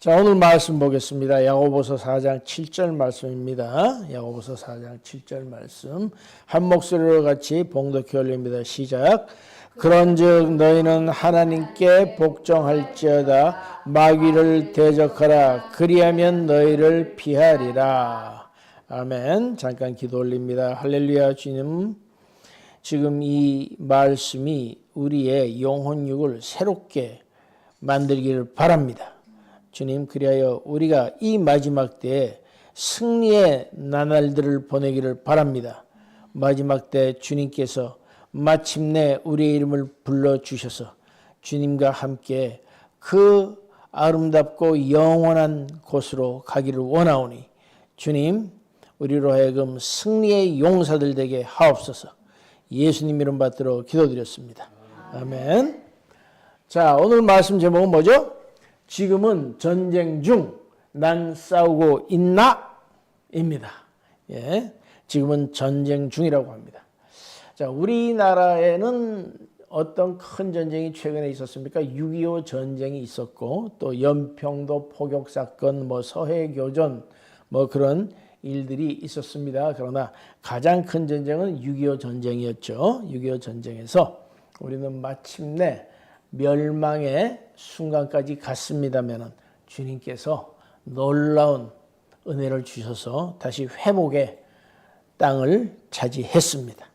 자, 오늘 말씀 보겠습니다. 야고보서 4장 7절 말씀입니다. 야고보서 4장 7절 말씀. 한 목소리로 같이 봉독해 올립니다. 시작. 그런즉 너희는 하나님께 복종할지어다 마귀를 대적하라 그리하면 너희를 피하리라. 아멘. 잠깐 기도 올립니다. 할렐루야 주님. 지금 이 말씀이 우리의 영혼육을 새롭게 만들기를 바랍니다. 주님, 그리하여 우리가 이 마지막 때에 승리의 나날들을 보내기를 바랍니다. 마지막 때 주님께서 마침내 우리의 이름을 불러 주셔서 주님과 함께 그 아름답고 영원한 곳으로 가기를 원하오니 주님, 우리로 하여금 승리의 용사들 되게 하옵소서 예수님 이름 받들어 기도드렸습니다. 아멘. 자, 오늘 말씀 제목은 뭐죠? 지금은 전쟁 중 난 싸우고 있나? 입니다. 예. 지금은 전쟁 중이라고 합니다. 자, 우리나라에는 어떤 큰 전쟁이 최근에 있었습니까? 6.25 전쟁이 있었고, 또 연평도 포격 사건, 뭐 서해 교전, 뭐 그런 일들이 있었습니다. 그러나 가장 큰 전쟁은 6.25 전쟁이었죠. 6.25 전쟁에서 우리는 마침내 멸망의 순간까지 갔습니다면은 주님께서 놀라운 은혜를 주셔서 다시 회복의 땅을 차지했습니다.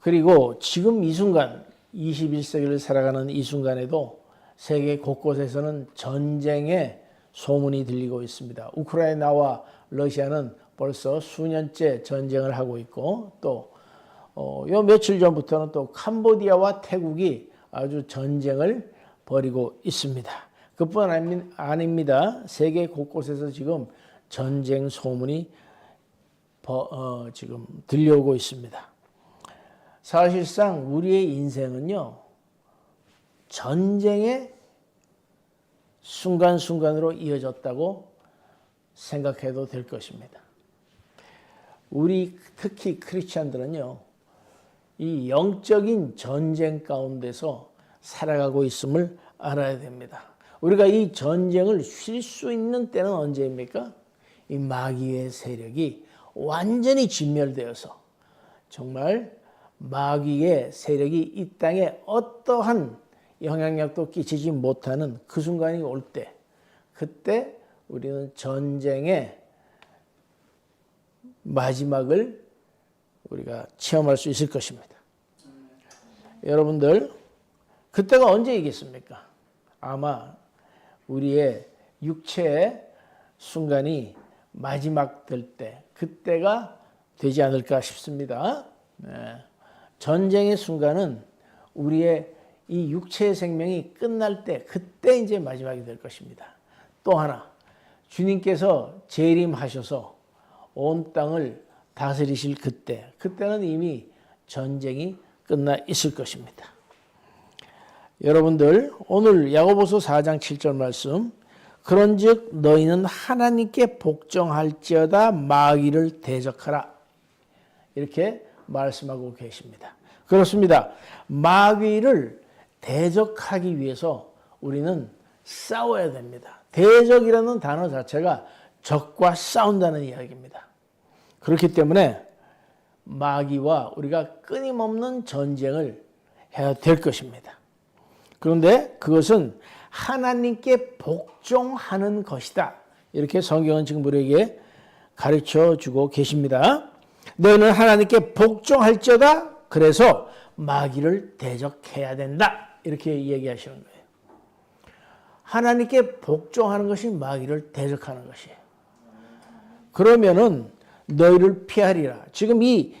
그리고 지금 이 순간 21세기를 살아가는 이 순간에도 세계 곳곳에서는 전쟁의 소문이 들리고 있습니다. 우크라이나와 러시아는 벌써 수년째 전쟁을 하고 있고 또 어, 요 며칠 전부터는 또 캄보디아와 태국이 아주 전쟁을 벌이고 있습니다. 그뿐 아닙니다. 세계 곳곳에서 지금 전쟁 소문이 어, 지금 들려오고 있습니다. 사실상 우리의 인생은요, 전쟁의 순간순간으로 이어졌다고 생각해도 될 것입니다. 우리 특히 크리스찬들은요, 이 영적인 전쟁 가운데서 살아가고 있음을 알아야 됩니다. 우리가 이 전쟁을 쉴 수 있는 때는 언제입니까? 이 마귀의 세력이 완전히 진멸되어서 정말 마귀의 세력이 이 땅에 어떠한 영향력도 끼치지 못하는 그 순간이 올 때, 그때 우리는 전쟁의 마지막을 우리가 체험할 수 있을 것입니다. 여러분들, 그때가 언제이겠습니까? 아마 우리의 육체의 순간이 마지막 될 때, 그때가 되지 않을까 싶습니다. 네. 전쟁의 순간은 우리의 이 육체의 생명이 끝날 때, 그때 이제 마지막이 될 것입니다. 또 하나, 주님께서 재림하셔서 온 땅을 다스리실 그때, 그때는 이미 전쟁이 끝나 있을 것입니다. 여러분들 오늘 야고보서 4장 7절 말씀 그런즉 너희는 하나님께 복종할지어다 마귀를 대적하라 이렇게 말씀하고 계십니다. 그렇습니다. 마귀를 대적하기 위해서 우리는 싸워야 됩니다. 대적이라는 단어 자체가 적과 싸운다는 이야기입니다. 그렇기 때문에 마귀와 우리가 끊임없는 전쟁을 해야 될 것입니다. 그런데 그것은 하나님께 복종하는 것이다. 이렇게 성경은 지금 우리에게 가르쳐 주고 계십니다. 너는 하나님께 복종할지어다. 그래서 마귀를 대적해야 된다. 이렇게 얘기하시는 거예요. 하나님께 복종하는 것이 마귀를 대적하는 것이에요. 그러면은 너희를 피하리라. 지금 이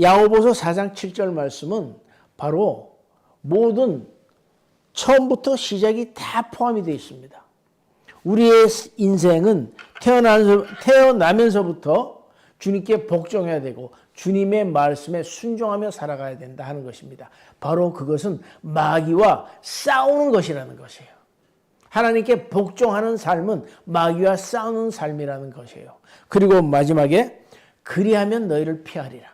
야고보서 4장 7절 말씀은 바로 모든 처음부터 시작이 다 포함이 되어 있습니다. 우리의 인생은 태어나면서, 태어나면서부터 주님께 복종해야 되고 주님의 말씀에 순종하며 살아가야 된다 하는 것입니다. 바로 그것은 마귀와 싸우는 것이라는 것이에요. 하나님께 복종하는 삶은 마귀와 싸우는 삶이라는 것이에요. 그리고 마지막에 그리하면 너희를 피하리라.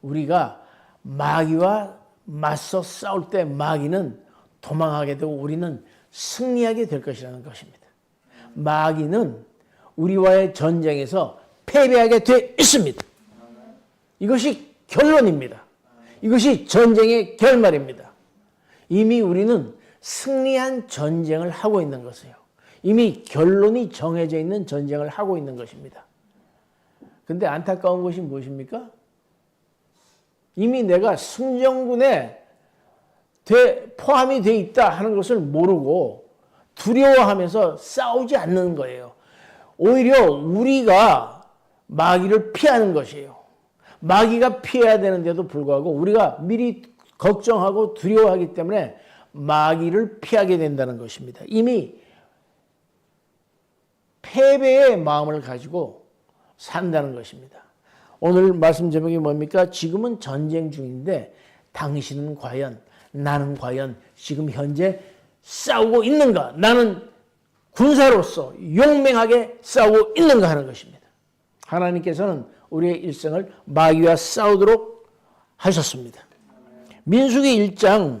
우리가 마귀와 맞서 싸울 때 마귀는 도망하게 되고 우리는 승리하게 될 것이라는 것입니다. 마귀는 우리와의 전쟁에서 패배하게 돼 있습니다. 이것이 결론입니다. 이것이 전쟁의 결말입니다. 이미 우리는 승리한 전쟁을 하고 있는 것이에요. 이미 결론이 정해져 있는 전쟁을 하고 있는 것입니다. 근데 안타까운 것이 무엇입니까? 이미 내가 승전군에 포함이 돼 있다 하는 것을 모르고 두려워하면서 싸우지 않는 거예요. 오히려 우리가 마귀를 피하는 것이에요. 마귀가 피해야 되는데도 불구하고 우리가 미리 걱정하고 두려워하기 때문에 마귀를 피하게 된다는 것입니다. 이미 패배의 마음을 가지고 산다는 것입니다. 오늘 말씀 제목이 뭡니까? 지금은 전쟁 중인데 당신은 과연 나는 과연 지금 현재 싸우고 있는가? 나는 군사로서 용맹하게 싸우고 있는가 하는 것입니다. 하나님께서는 우리의 일생을 마귀와 싸우도록 하셨습니다. 민수기 1장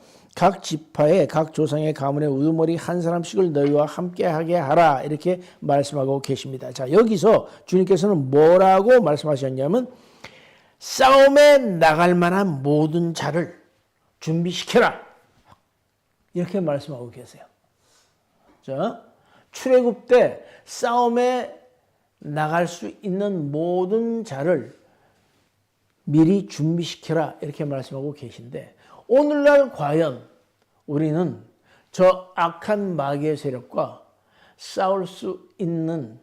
각 지파의 각 조상의 가문의 우두머리 한 사람씩을 너희와 함께하게 하라 이렇게 말씀하고 계십니다. 자 여기서 주님께서는 뭐라고 말씀하셨냐면 싸움에 나갈 만한 모든 자를 준비시켜라 이렇게 말씀하고 계세요. 자 출애굽 때 싸움에 나갈 수 있는 모든 자를 미리 준비시켜라 이렇게 말씀하고 계신데 오늘날 과연 우리는 저 악한 마귀의 세력과 싸울 수 있는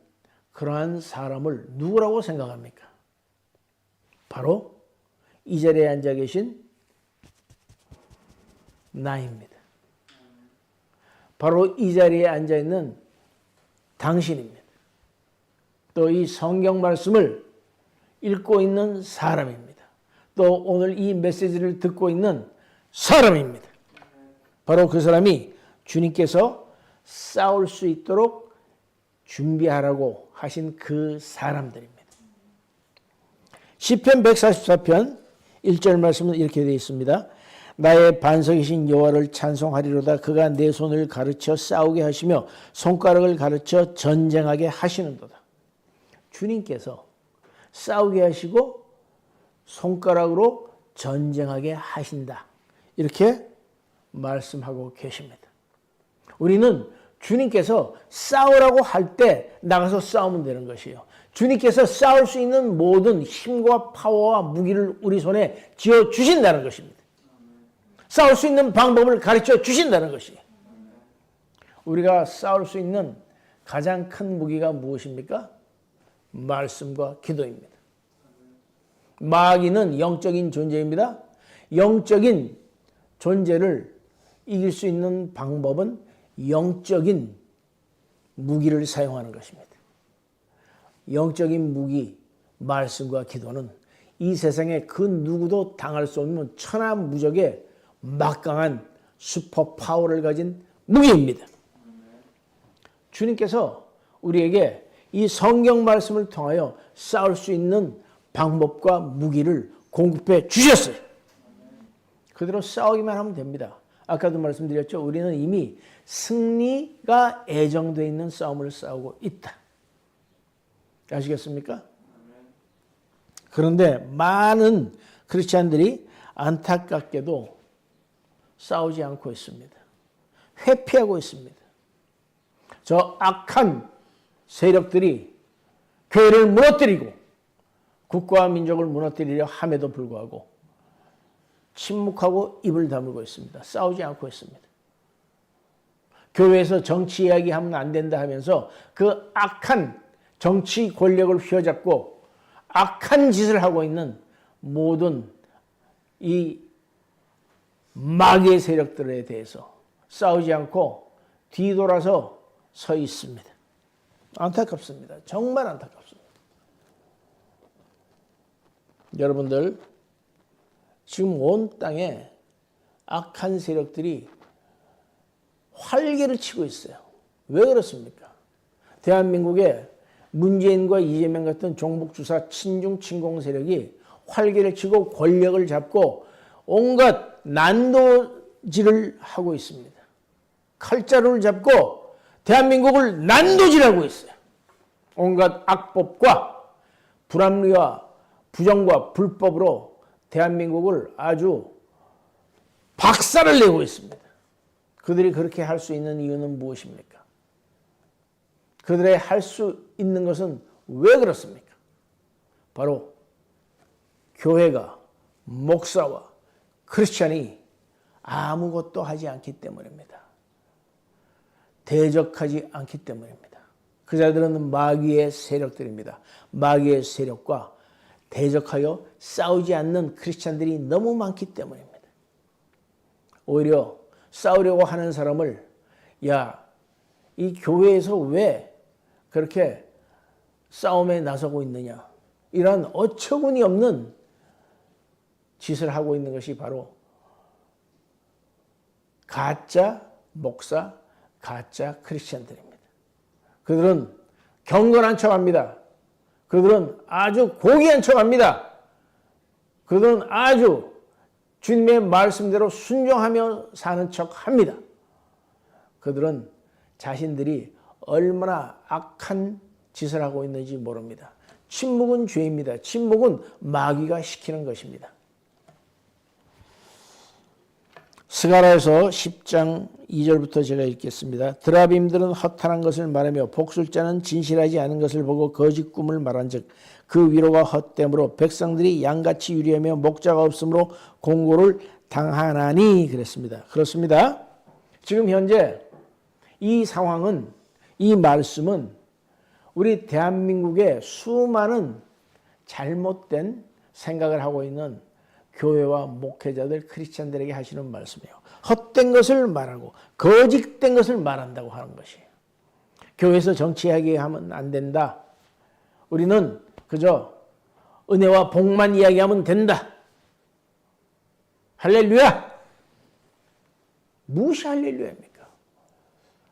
그러한 사람을 누구라고 생각합니까? 바로 이 자리에 앉아 계신 나입니다. 바로 이 자리에 앉아 있는 당신입니다. 또 이 성경 말씀을 읽고 있는 사람입니다. 또 오늘 이 메시지를 듣고 있는 사람입니다. 바로 그 사람이 주님께서 싸울 수 있도록 준비하라고 하신 그 사람들입니다. 시편 144편 1절 말씀은 이렇게 되어 있습니다. 나의 반석이신 여호와를 찬송하리로다 그가 내 손을 가르쳐 싸우게 하시며 손가락을 가르쳐 전쟁하게 하시는도다. 주님께서 싸우게 하시고 손가락으로 전쟁하게 하신다. 이렇게 말씀하고 계십니다. 우리는 주님께서 싸우라고 할 때 나가서 싸우면 되는 것이에요. 주님께서 싸울 수 있는 모든 힘과 파워와 무기를 우리 손에 쥐어 주신다는 것입니다. 싸울 수 있는 방법을 가르쳐 주신다는 것이에요. 우리가 싸울 수 있는 가장 큰 무기가 무엇입니까? 말씀과 기도입니다. 마귀는 영적인 존재입니다. 영적인 존재를 이길 수 있는 방법은 영적인 무기를 사용하는 것입니다. 영적인 무기, 말씀과 기도는 이 세상에 그 누구도 당할 수 없는 천하무적의 막강한 슈퍼 파워를 가진 무기입니다. 주님께서 우리에게 이 성경 말씀을 통하여 싸울 수 있는 방법과 무기를 공급해 주셨어요. 그대로 싸우기만 하면 됩니다. 아까도 말씀드렸죠. 우리는 이미 승리가 애정되어 있는 싸움을 싸우고 있다. 아시겠습니까? 그런데 많은 크리스찬들이 안타깝게도 싸우지 않고 있습니다. 회피하고 있습니다. 저 악한 세력들이 교회를 무너뜨리고 국가와 민족을 무너뜨리려 함에도 불구하고 침묵하고 입을 다물고 있습니다. 싸우지 않고 있습니다. 교회에서 정치 이야기하면 안 된다 하면서 그 악한 정치 권력을 휘어잡고 악한 짓을 하고 있는 모든 이 마귀의 세력들에 대해서 싸우지 않고 뒤돌아서 서 있습니다. 안타깝습니다. 정말 안타깝습니다. 여러분들 지금 온 땅에 악한 세력들이 활개를 치고 있어요. 왜 그렇습니까? 대한민국에 문재인과 이재명 같은 종북주사 친중 친공 세력이 활개를 치고 권력을 잡고 온갖 난도질을 하고 있습니다. 칼자루를 잡고 대한민국을 난도질하고 있어요. 온갖 악법과 불합리와 부정과 불법으로 대한민국을 아주 박살을 내고 있습니다. 그들이 그렇게 할 수 있는 이유는 무엇입니까? 그들의 할 수 있는 것은 왜 그렇습니까? 바로 교회가 목사와 크리스찬이 아무것도 하지 않기 때문입니다. 대적하지 않기 때문입니다. 그 자들은 마귀의 세력들입니다. 마귀의 세력과 대적하여 싸우지 않는 크리스찬들이 너무 많기 때문입니다. 오히려 싸우려고 하는 사람을 야, 이 교회에서 왜 그렇게 싸움에 나서고 있느냐? 이런 어처구니 없는 짓을 하고 있는 것이 바로 가짜 목사, 가짜 크리스천들입니다. 그들은 경건한 척 합니다. 그들은 아주 고귀한 척합니다. 그들은 아주 주님의 말씀대로 순종하며 사는 척합니다. 그들은 자신들이 얼마나 악한 짓을 하고 있는지 모릅니다. 침묵은 죄입니다. 침묵은 마귀가 시키는 것입니다. 스가라에서 10장 2절부터 제가 읽겠습니다. 드라빔들은 허탄한 것을 말하며 복술자는 진실하지 않은 것을 보고 거짓 꿈을 말한즉 그 위로가 헛됨으로 백성들이 양같이 유리하며 목자가 없으므로 공고를 당하나니 그랬습니다. 그렇습니다. 지금 현재 이 상황은 이 말씀은 우리 대한민국의 수많은 잘못된 생각을 하고 있는 교회와 목회자들 크리스찬들에게 하시는 말씀이에요. 헛된 것을 말하고 거짓된 것을 말한다고 하는 것이에요. 교회에서 정치하게 하면 안 된다. 우리는 그저 은혜와 복만 이야기하면 된다. 할렐루야! 무엇이 할렐루야입니까?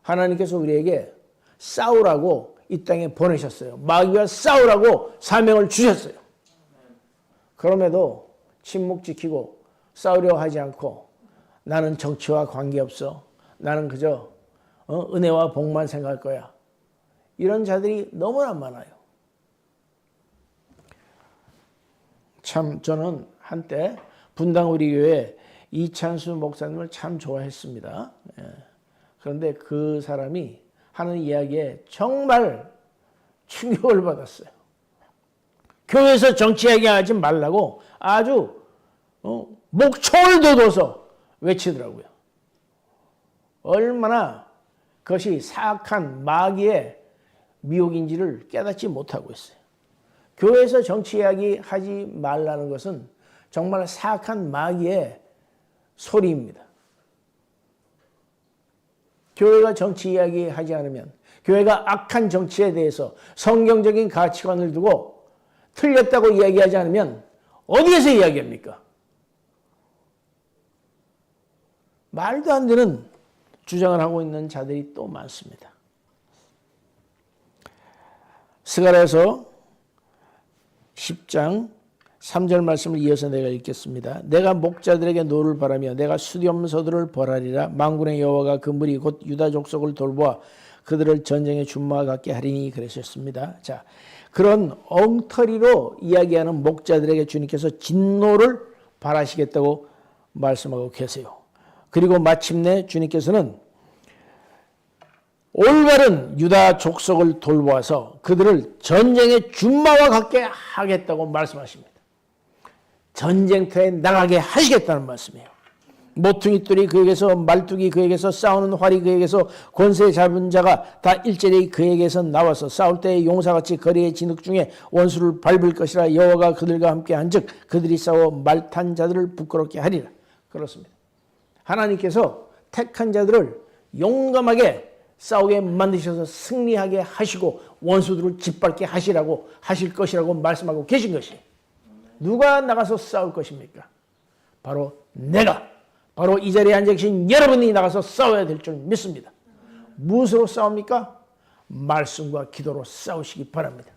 하나님께서 우리에게 싸우라고 이 땅에 보내셨어요. 마귀와 싸우라고 사명을 주셨어요. 그럼에도 침묵 지키고 싸우려 하지 않고 나는 정치와 관계없어. 나는 그저 어? 은혜와 복만 생각할 거야. 이런 자들이 너무나 많아요. 참 저는 한때 분당 우리 교회 이찬수 목사님을 참 좋아했습니다. 예. 그런데 그 사람이 하는 이야기에 정말 충격을 받았어요. 교회에서 정치하게 하지 말라고 아주 어, 목총을 돋워서 외치더라고요. 얼마나 그것이 사악한 마귀의 미혹인지를 깨닫지 못하고 있어요. 교회에서 정치 이야기 하지 말라는 것은 정말 사악한 마귀의 소리입니다. 교회가 정치 이야기 하지 않으면 교회가 악한 정치에 대해서 성경적인 가치관을 두고 틀렸다고 이야기하지 않으면 어디에서 이야기합니까? 말도 안 되는 주장을 하고 있는 자들이 또 많습니다. 스가라에서 10장 3절 말씀을 이어서 내가 읽겠습니다. 내가 목자들에게 노를 바라며 내가 수렴서들을 벌하리라 망군의 여호와가 그 무리 곧 유다 족속을 돌보아 그들을 전쟁의 준마와 같게 하리니 그러셨습니다. 자, 그런 엉터리로 이야기하는 목자들에게 주님께서 진노를 바라시겠다고 말씀하고 계세요. 그리고 마침내 주님께서는 올바른 유다 족속을 돌보아서 그들을 전쟁의 준마와 같게 하겠다고 말씀하십니다. 전쟁터에 나가게 하시겠다는 말씀이에요. 모퉁이 뿔이 그에게서 말뚝이 그에게서 싸우는 활이 그에게서 권세 잡은 자가 다 일제히 그에게서 나와서 싸울 때에 용사같이 거리의 진흙 중에 원수를 밟을 것이라 여호와가 그들과 함께 한즉 그들이 싸워 말탄 자들을 부끄럽게 하리라. 그렇습니다. 하나님께서 택한 자들을 용감하게 싸우게 만드셔서 승리하게 하시고 원수들을 짓밟게 하시라고 하실 것이라고 말씀하고 계신 것이. 누가 나가서 싸울 것입니까? 바로 내가 바로 이 자리에 앉아 계신 여러분이 나가서 싸워야 될 줄 믿습니다. 무엇으로 싸웁니까? 말씀과 기도로 싸우시기 바랍니다.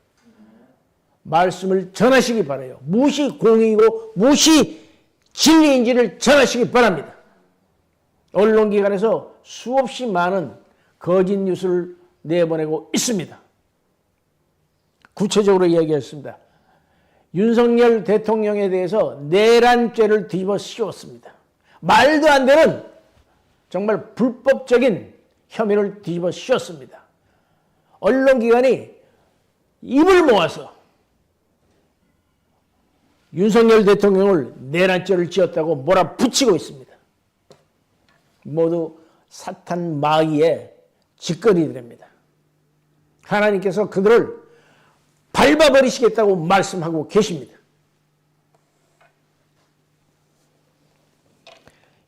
말씀을 전하시기 바라요. 무엇이 공의고 무엇이 진리인지를 전하시기 바랍니다. 언론기관에서 수없이 많은 거짓 뉴스를 내보내고 있습니다. 구체적으로 이야기했습니다. 윤석열 대통령에 대해서 내란죄를 뒤집어 씌웠습니다. 말도 안 되는 정말 불법적인 혐의를 뒤집어 씌웠습니다. 언론기관이 입을 모아서 윤석열 대통령을 내란죄를 지었다고 몰아붙이고 있습니다. 모두 사탄 마귀의 짓거리들입니다. 하나님께서 그들을 밟아버리시겠다고 말씀하고 계십니다.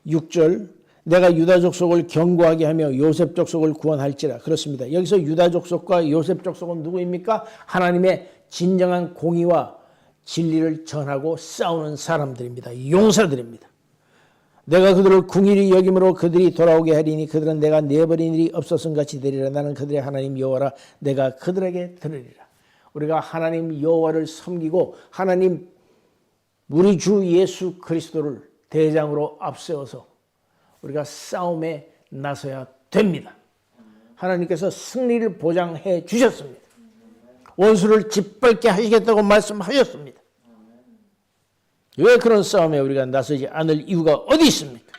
6절 내가 유다 족 속을 견고하게 하며 요셉 족 속을 구원할지라 그렇습니다. 여기서 유다 족 속과 요셉 족 속은 누구입니까? 하나님의 진정한 공의와 진리를 전하고 싸우는 사람들입니다. 용사들입니다. 내가 그들을 궁일이 여김으로 그들이 돌아오게 하리니 그들은 내가 내버린 일이 없었음 같이 되리라 나는 그들의 하나님 여호와라 내가 그들에게 들으리라. 우리가 하나님 여호와를 섬기고 하나님 우리 주 예수 그리스도를 대장으로 앞세워서 우리가 싸움에 나서야 됩니다. 하나님께서 승리를 보장해 주셨습니다. 원수를 짓밟게 하시겠다고 말씀하셨습니다. 왜 그런 싸움에 우리가 나서지 않을 이유가 어디 있습니까?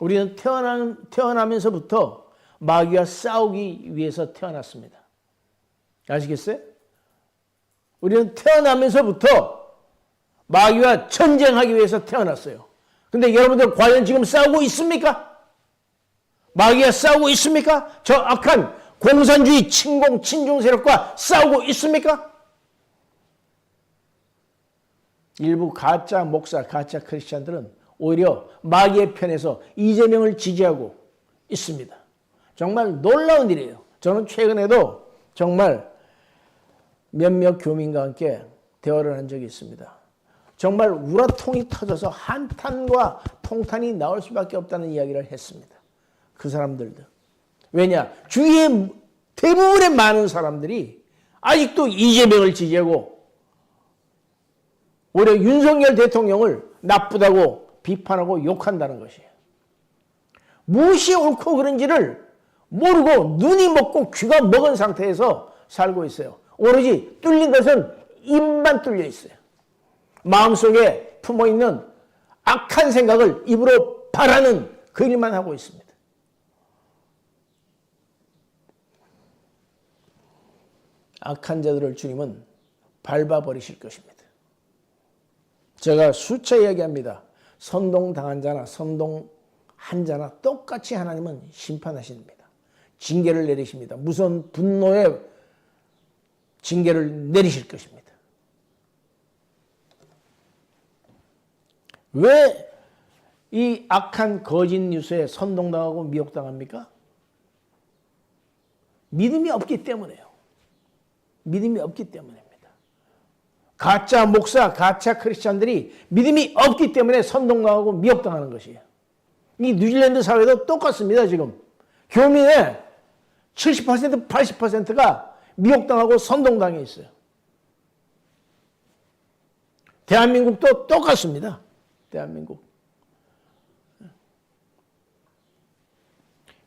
우리는 태어나, 태어나면서부터 마귀와 싸우기 위해서 태어났습니다. 아시겠어요? 우리는 태어나면서부터 마귀와 전쟁하기 위해서 태어났어요. 근데 여러분들 과연 지금 싸우고 있습니까? 마귀와 싸우고 있습니까? 저 악한 공산주의 친공 친중 세력과 싸우고 있습니까? 일부 가짜 목사, 가짜 크리스찬들은 오히려 마귀의 편에서 이재명을 지지하고 있습니다. 정말 놀라운 일이에요. 저는 최근에도 정말 몇몇 교민과 함께 대화를 한 적이 있습니다. 정말 우라통이 터져서 한탄과 통탄이 나올 수밖에 없다는 이야기를 했습니다. 그 사람들도. 왜냐? 주위에 대부분의 많은 사람들이 아직도 이재명을 지지하고 오히려 윤석열 대통령을 나쁘다고 비판하고 욕한다는 것이에요. 무엇이 옳고 그른지를 모르고 눈이 먹고 귀가 먹은 상태에서 살고 있어요. 오로지 뚫린 것은 입만 뚫려 있어요. 마음속에 품어 있는 악한 생각을 입으로 바라는 그 일만 하고 있습니다. 악한 자들을 주님은 밟아버리실 것입니다. 제가 수차 이야기합니다. 선동당한 자나 선동한 자나 똑같이 하나님은 심판하십니다. 징계를 내리십니다. 무선 분노의 징계를 내리실 것입니다. 왜 이 악한 거짓 뉴스에 선동당하고 미혹당합니까? 믿음이 없기 때문에요. 믿음이 없기 때문입니다. 가짜 목사, 가짜 크리스찬들이 믿음이 없기 때문에 선동당하고 미혹당하는 것이에요. 이 뉴질랜드 사회도 똑같습니다, 지금. 교민의 70%, 80%가 미혹당하고 선동당해 있어요. 대한민국도 똑같습니다. 대한민국.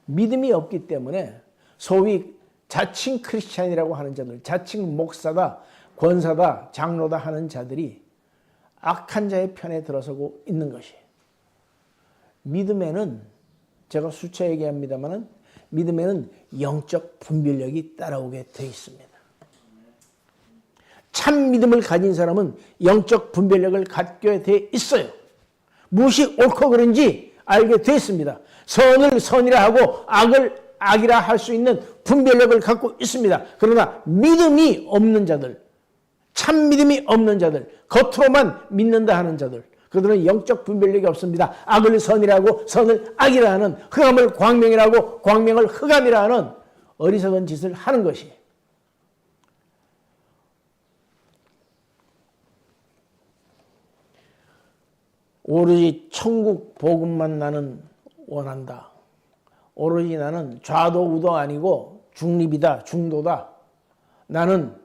믿음이 없기 때문에 소위 자칭 크리스찬이라고 하는 자들, 자칭 목사다, 권사다, 장로다 하는 자들이 악한 자의 편에 들어서고 있는 것이에요. 믿음에는 제가 수차 얘기합니다만은 믿음에는 영적 분별력이 따라오게 되어 있습니다. 참 믿음을 가진 사람은 영적 분별력을 갖게 돼 있어요. 무엇이 옳고 그른지 알게 됐습니다. 선을 선이라 하고 악을 악이라 할 수 있는 분별력을 갖고 있습니다. 그러나 믿음이 없는 자들, 참 믿음이 없는 자들, 겉으로만 믿는다 하는 자들, 그들은 영적 분별력이 없습니다. 악을 선이라고 선을 악이라 하는 흑암을 광명이라고 광명을 흑암이라 하는 어리석은 짓을 하는 것이 오로지 천국 복음만 나는 원한다. 오로지 나는 좌도 우도 아니고 중립이다. 중도다. 나는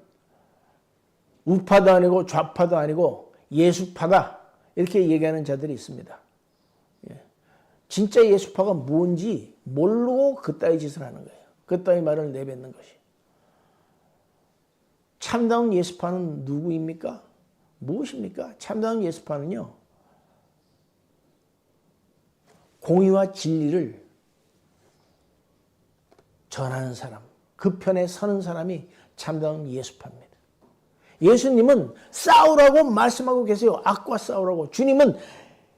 우파도 아니고 좌파도 아니고 예수파다. 이렇게 얘기하는 자들이 있습니다. 예. 진짜 예수파가 뭔지 모르고 그 따위 짓을 하는 거예요. 그 따위 말을 내뱉는 것이. 참다운 예수파는 누구입니까? 무엇입니까? 참다운 예수파는요. 공의와 진리를 전하는 사람, 그 편에 서는 사람이 참다운 예수파입니다. 예수님은 싸우라고 말씀하고 계세요. 악과 싸우라고. 주님은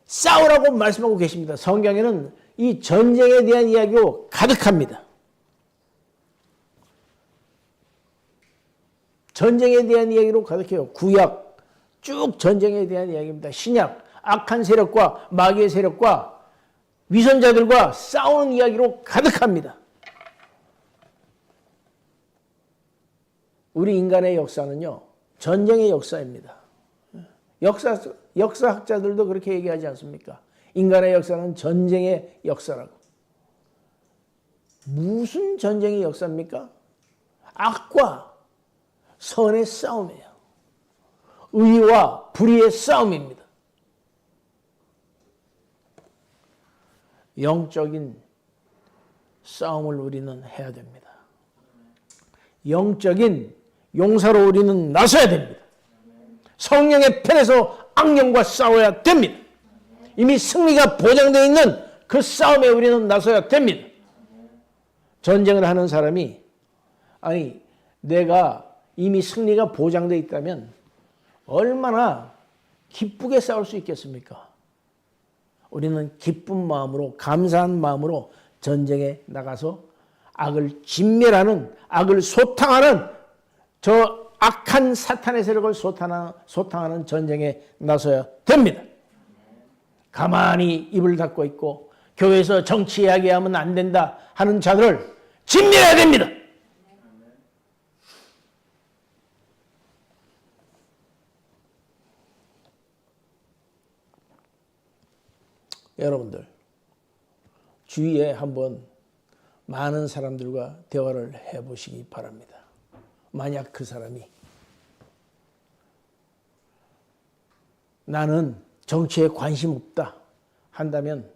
싸우라고 말씀하고 계십니다. 성경에는 이 전쟁에 대한 이야기로 가득합니다. 전쟁에 대한 이야기로 가득해요. 구약 쭉 전쟁에 대한 이야기입니다. 신약 악한 세력과 마귀의 세력과 위선자들과 싸우는 이야기로 가득합니다. 우리 인간의 역사는요, 전쟁의 역사입니다. 역사, 역사학자들도 그렇게 얘기하지 않습니까? 인간의 역사는 전쟁의 역사라고. 무슨 전쟁의 역사입니까? 악과 선의 싸움이에요. 의와 불의의 싸움입니다. 영적인 싸움을 우리는 해야 됩니다. 영적인 용사로 우리는 나서야 됩니다. 성령의 편에서 악령과 싸워야 됩니다. 이미 승리가 보장되어 있는 그 싸움에 우리는 나서야 됩니다. 전쟁을 하는 사람이 아니 내가 이미 승리가 보장되어 있다면 얼마나 기쁘게 싸울 수 있겠습니까? 우리는 기쁜 마음으로 감사한 마음으로 전쟁에 나가서 악을 진멸하는 악을 소탕하는 저 악한 사탄의 세력을 소탕하는, 전쟁에 나서야 됩니다. 가만히 입을 닫고 있고 교회에서 정치 이야기하면 안 된다 하는 자들을 진멸해야 됩니다. 여러분들 주위에 한번 많은 사람들과 대화를 해보시기 바랍니다. 만약 그 사람이 나는 정치에 관심 없다 한다면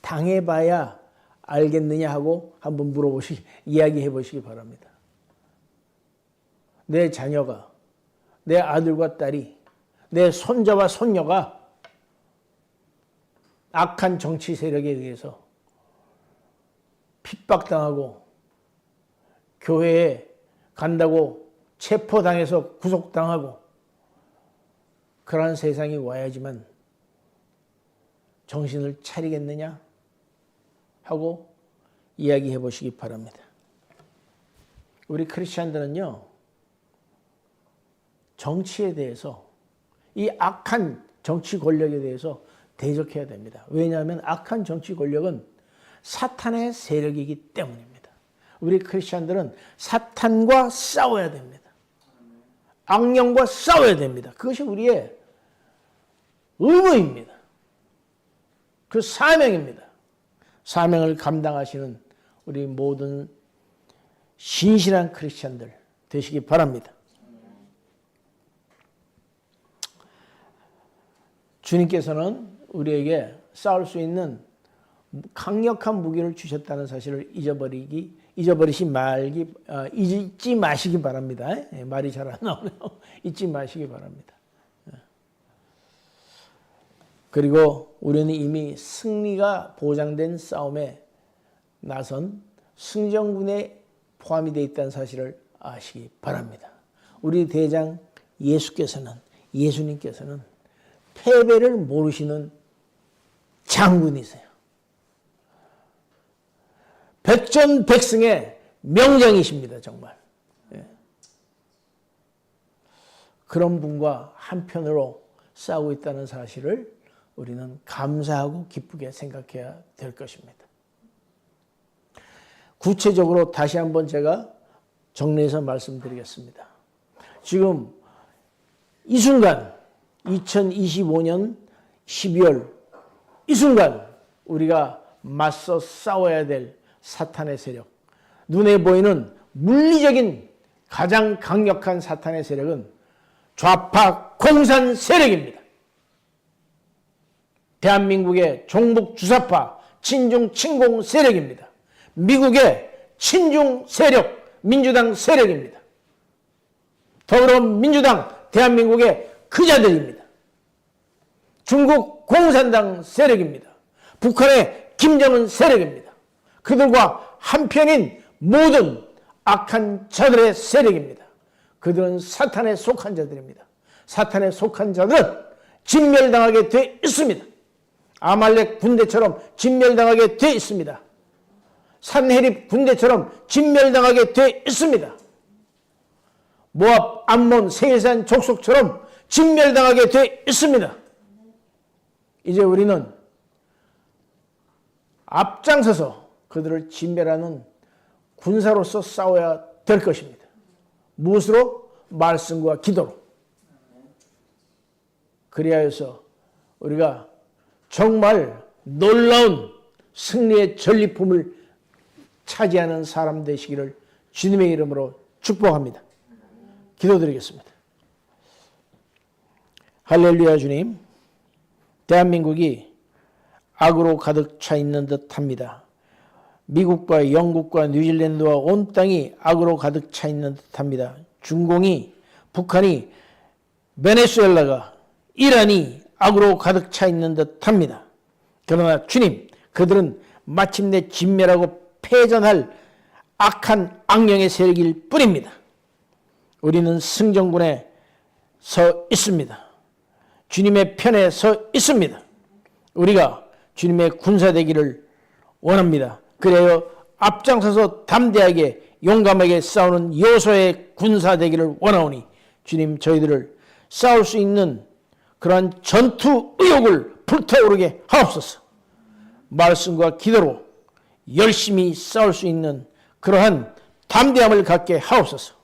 당해봐야 알겠느냐 하고 한번 물어보시, 이야기해 보시기 바랍니다. 내 자녀가, 내 아들과 딸이, 내 손자와 손녀가 악한 정치 세력에 의해서 핍박당하고 교회에 간다고 체포당해서 구속당하고 그러한 세상이 와야지만 정신을 차리겠느냐 하고 이야기해 보시기 바랍니다. 우리 크리스천들은요, 정치에 대해서 이 악한 정치 권력에 대해서 대적해야 됩니다. 왜냐하면 악한 정치 권력은 사탄의 세력이기 때문입니다. 우리 크리스천들은 사탄과 싸워야 됩니다. 악령과 싸워야 됩니다. 그것이 우리의 의무입니다. 그 사명입니다. 사명을 감당하시는 우리 모든 신실한 크리스천들 되시기 바랍니다. 주님께서는 우리에게 싸울 수 있는 강력한 무기를 주셨다는 사실을 잊어버리기 잊어버리시 말기 어, 잊지 마시기 바랍니다. 예, 말이 잘 안 나오네요. 잊지 마시기 바랍니다. 예. 그리고 우리는 이미 승리가 보장된 싸움에 나선 승정군에 포함이 되어 있다는 사실을 아시기 바랍니다. 우리 대장 예수께서는 예수님께서는 패배를 모르시는 장군이세요. 백전백승의 명장이십니다, 정말. 예. 그런 분과 한편으로 싸우고 있다는 사실을 우리는 감사하고 기쁘게 생각해야 될 것입니다. 구체적으로 다시 한번 제가 정리해서 말씀드리겠습니다. 지금 이 순간 2025년 12월 이 순간 우리가 맞서 싸워야 될 사탄의 세력, 눈에 보이는 물리적인 가장 강력한 사탄의 세력은 좌파 공산 세력입니다. 대한민국의 종북 주사파 친중 친공 세력입니다. 미국의 친중 세력 민주당 세력입니다. 더불어민주당 대한민국의 그자들입니다. 중국 공산당 세력입니다. 북한의 김정은 세력입니다. 그들과 한편인 모든 악한 자들의 세력입니다. 그들은 사탄에 속한 자들입니다. 사탄에 속한 자들은 진멸당하게 돼 있습니다. 아말렉 군대처럼 진멸당하게 돼 있습니다. 산헤립 군대처럼 진멸당하게 돼 있습니다. 모압, 암몬, 세일산 족속처럼 진멸당하게 돼 있습니다. 이제 우리는 앞장서서 그들을 진멸하는 군사로서 싸워야 될 것입니다. 무엇으로? 말씀과 기도로. 그리하여서 우리가 정말 놀라운 승리의 전리품을 차지하는 사람 되시기를 주님의 이름으로 축복합니다. 기도드리겠습니다. 할렐루야 주님. 대한민국이 악으로 가득 차 있는 듯 합니다. 미국과 영국과 뉴질랜드와 온 땅이 악으로 가득 차 있는 듯 합니다. 중공이, 북한이, 베네수엘라가, 이란이 악으로 가득 차 있는 듯 합니다. 그러나 주님, 그들은 마침내 진멸하고 패전할 악한 악령의 세력일 뿐입니다. 우리는 승정군에 서 있습니다. 주님의 편에 서 있습니다. 우리가 주님의 군사 되기를 원합니다. 그래요 앞장서서 담대하게 용감하게 싸우는 요소의 군사 되기를 원하오니 주님 저희들을 싸울 수 있는 그러한 전투 의욕을 불타오르게 하옵소서. 말씀과 기도로 열심히 싸울 수 있는 그러한 담대함을 갖게 하옵소서.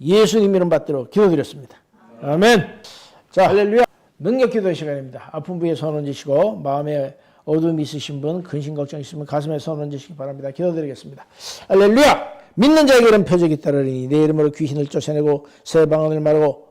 예수님 이름 받들어 기도드렸습니다. 아멘. 자, 할렐루야. 능력 기도의 시간입니다. 아픈 부위에 손 얹으시고 마음에 어둠 있으신 분, 근심 걱정 있으면 가슴에 손 얹으시기 바랍니다. 기도드리겠습니다. 할렐루야. 믿는 자에게는 표적이 따르니 내 이름으로 귀신을 쫓아내고 새 방언을 말하고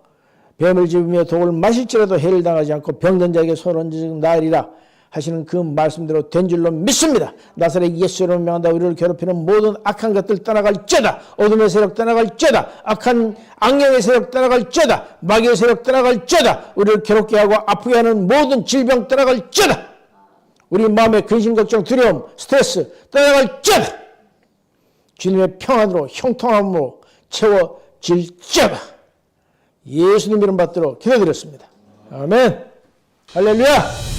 뱀을 집으며 독을 마실지라도 해를 당하지 않고 병든 자에게 손 얹으면 나으리라. 하시는 그 말씀대로 된 줄로 믿습니다. 나사렛 예수로 명한다 우리를 괴롭히는 모든 악한 것들 떠나갈 죄다. 어둠의 세력 떠나갈 죄다. 악한 악령의 세력 떠나갈 죄다. 마귀의 세력 떠나갈 죄다. 우리를 괴롭게 하고 아프게 하는 모든 질병 떠나갈 죄다. 우리 마음의 근심 걱정 두려움 스트레스 떠나갈 죄다. 주님의 평안으로 형통함으로 채워질 죄다. 예수님 이름 받들어 기도드렸습니다. 아멘. 할렐루야.